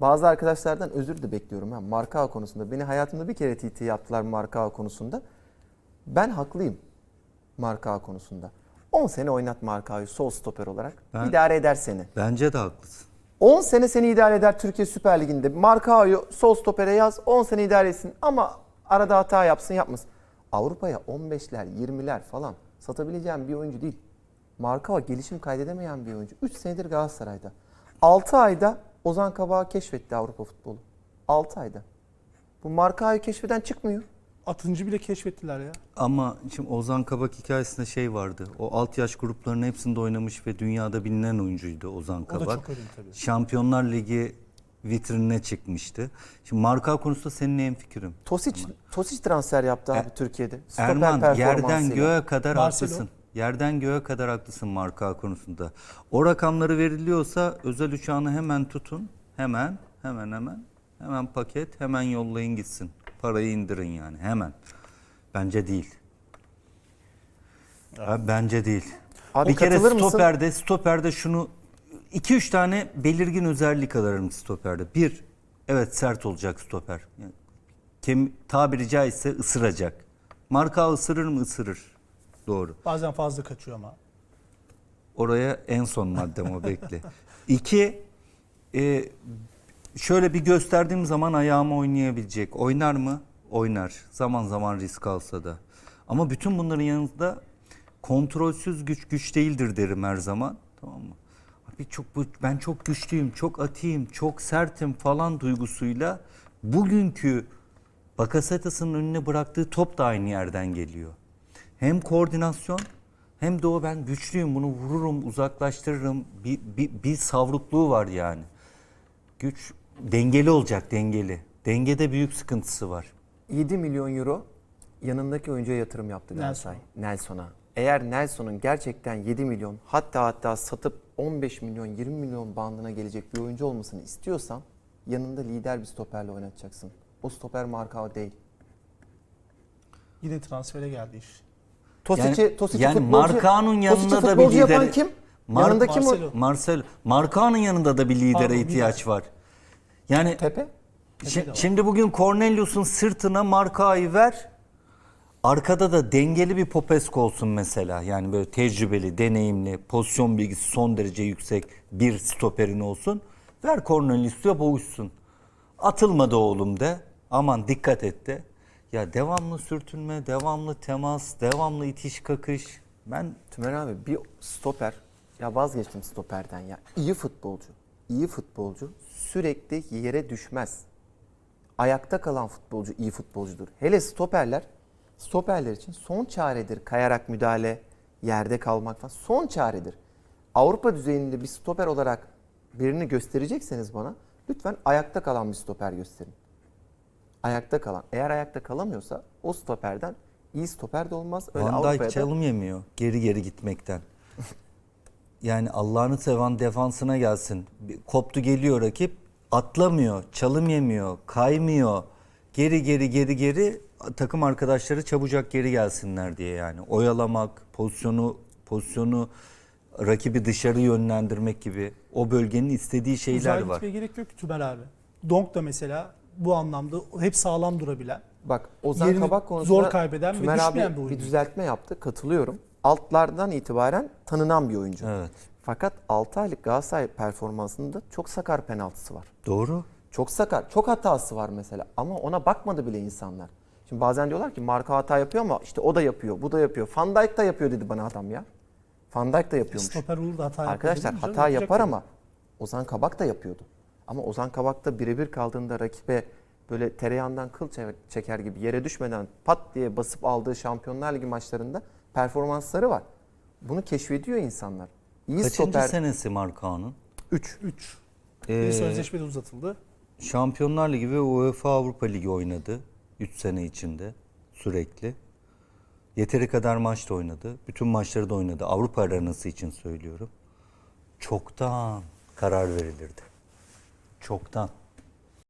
Bazı arkadaşlardan özür de bekliyorum. Ha. Marka konusunda. Beni hayatımda bir kere TT yaptılar Marka konusunda. Ben haklıyım Marka konusunda. 10 sene oynat Marka'yı sol stoper olarak. Ben- idare eder seni. Bence de haklısın. 10 sene seni idare eder Türkiye Süper Ligi'nde. Markao'yu sol stopere yaz 10 sene idare etsin ama arada hata yapsın yapmasın. Avrupa'ya 15'ler 20'ler falan satabileceğim bir oyuncu değil. Markao gelişim kaydedemeyen bir oyuncu. 3 senedir Galatasaray'da. 6 ayda Ozan Kabak'ı keşfetti Avrupa futbolu. 6 ayda. Bu Markao'yu keşfeden çıkmıyor. Atıncı bile keşfettiler ya. Ama şimdi Ozan Kabak hikayesinde şey vardı. O alt yaş gruplarının hepsinde oynamış ve dünyada bilinen oyuncuydu Ozan O Kabak. da çok önemli tabii. Şampiyonlar Ligi vitrinine çıkmıştı. Şimdi marka konusunda seninle en fikrim. Tosic, Tosic transfer yaptı abi E- Türkiye'de. Stoper Erman yerden göğe kadar Marcelo. haklısın. Yerden göğe kadar haklısın marka konusunda. O rakamları veriliyorsa özel uçağını hemen tutun. Hemen, hemen hemen. Hemen paket, hemen yollayın gitsin. Parayı indirin yani hemen. Bence değil. Ha, bence değil. Abi bir kere katılır mısın? stoperde, stoperde şunu 2-3 tane belirgin özellik ararım stoperde. Bir, evet sert olacak stoper. Yani kem, tabiri caizse ısıracak. Marka ısırır mı? Isırır. Doğru. Bazen fazla kaçıyor ama. Oraya en son maddem o bekle. İki, e, şöyle bir gösterdiğim zaman ayağımı oynayabilecek. Oynar mı? Oynar. Zaman zaman risk alsa da. Ama bütün bunların yanında kontrolsüz güç güç değildir derim her zaman. Tamam mı? Abi çok ben çok güçlüyüm, çok atayım, çok sertim falan duygusuyla bugünkü Bakasetas'ın önüne bıraktığı top da aynı yerden geliyor. Hem koordinasyon hem de o ben güçlüyüm bunu vururum uzaklaştırırım bir, bir, bir savrukluğu var yani. Güç dengeli olacak dengeli. Dengede büyük sıkıntısı var. 7 milyon euro yanındaki oyuncuya yatırım yaptı Galatasaray. Nelson'a. Eğer Nelson'un gerçekten 7 milyon hatta hatta satıp 15 milyon 20 milyon bandına gelecek bir oyuncu olmasını istiyorsan yanında lider bir stoperle oynatacaksın. O stoper Markao değil. Yine transfere geldi iş. Tosic'i, Yani- Tosic'i yani futbolcu, Markao'nun yanında Tosic'i da bir futbolcu yapan kim? Mar- yanında kim o? Marcelo. Marcel Markao'nun yanında da bir lidere Pardon, ihtiyaç var. Yani Pepe. Şi- de var. Şimdi bugün Cornelius'un sırtına markayı ver. Arkada da dengeli bir Popescu olsun mesela. Yani böyle tecrübeli, deneyimli, pozisyon bilgisi son derece yüksek bir stoperin olsun. Ver Cornelius'a boğuşsun. Atılmadı oğlum de. Aman dikkat et de. Ya devamlı sürtünme, devamlı temas, devamlı itiş kakış. Ben Tümer abi bir stoper ya vazgeçtim stoperden ya. İyi futbolcu. iyi futbolcu sürekli yere düşmez. Ayakta kalan futbolcu iyi futbolcudur. Hele stoperler stoperler için son çaredir. Kayarak müdahale, yerde kalmak falan son çaredir. Avrupa düzeyinde bir stoper olarak birini gösterecekseniz bana lütfen ayakta kalan bir stoper gösterin. Ayakta kalan. Eğer ayakta kalamıyorsa o stoperden iyi stoper de olmaz. Öyle Van Dijk çalım yemiyor geri geri gitmekten. yani Allah'ını seven defansına gelsin. Koptu geliyor rakip atlamıyor, çalım yemiyor, kaymıyor. Geri geri geri geri takım arkadaşları çabucak geri gelsinler diye yani. Oyalamak, pozisyonu pozisyonu rakibi dışarı yönlendirmek gibi o bölgenin istediği şeyler Uzağa var. gitmeye gerek yok Tümer abi. Donk da mesela bu anlamda hep sağlam durabilen. Bak Ozan Yerini Kabak konusunda zor kaybeden ve Tümer düşmeyen abi bir oyuncu. bir düzeltme yaptı. Katılıyorum. Altlardan itibaren tanınan bir oyuncu. Evet. Fakat 6 aylık Galatasaray performansında çok sakar penaltısı var. Doğru. Çok sakar, çok hatası var mesela ama ona bakmadı bile insanlar. Şimdi bazen diyorlar ki marka hata yapıyor ama işte o da yapıyor, bu da yapıyor. Van Dijk da yapıyor dedi bana adam ya. Van Dijk da yapıyormuş. Stoper Uğur da hata yapıyor. Arkadaşlar hata yapar ama Ozan Kabak da yapıyordu. Ama Ozan Kabak da birebir kaldığında rakibe böyle tereyağından kıl çe- çeker gibi yere düşmeden pat diye basıp aldığı Şampiyonlar Ligi maçlarında performansları var. Bunu keşfediyor insanlar. İyi Kaçıncı stoper senesi Markao'nun? 3. 3. Ee, Bir sözleşme uzatıldı. Şampiyonlar Ligi ve UEFA Avrupa Ligi oynadı 3 sene içinde sürekli. Yeteri kadar maç da oynadı. Bütün maçları da oynadı. Avrupa arenası için söylüyorum. Çoktan karar verilirdi. Çoktan.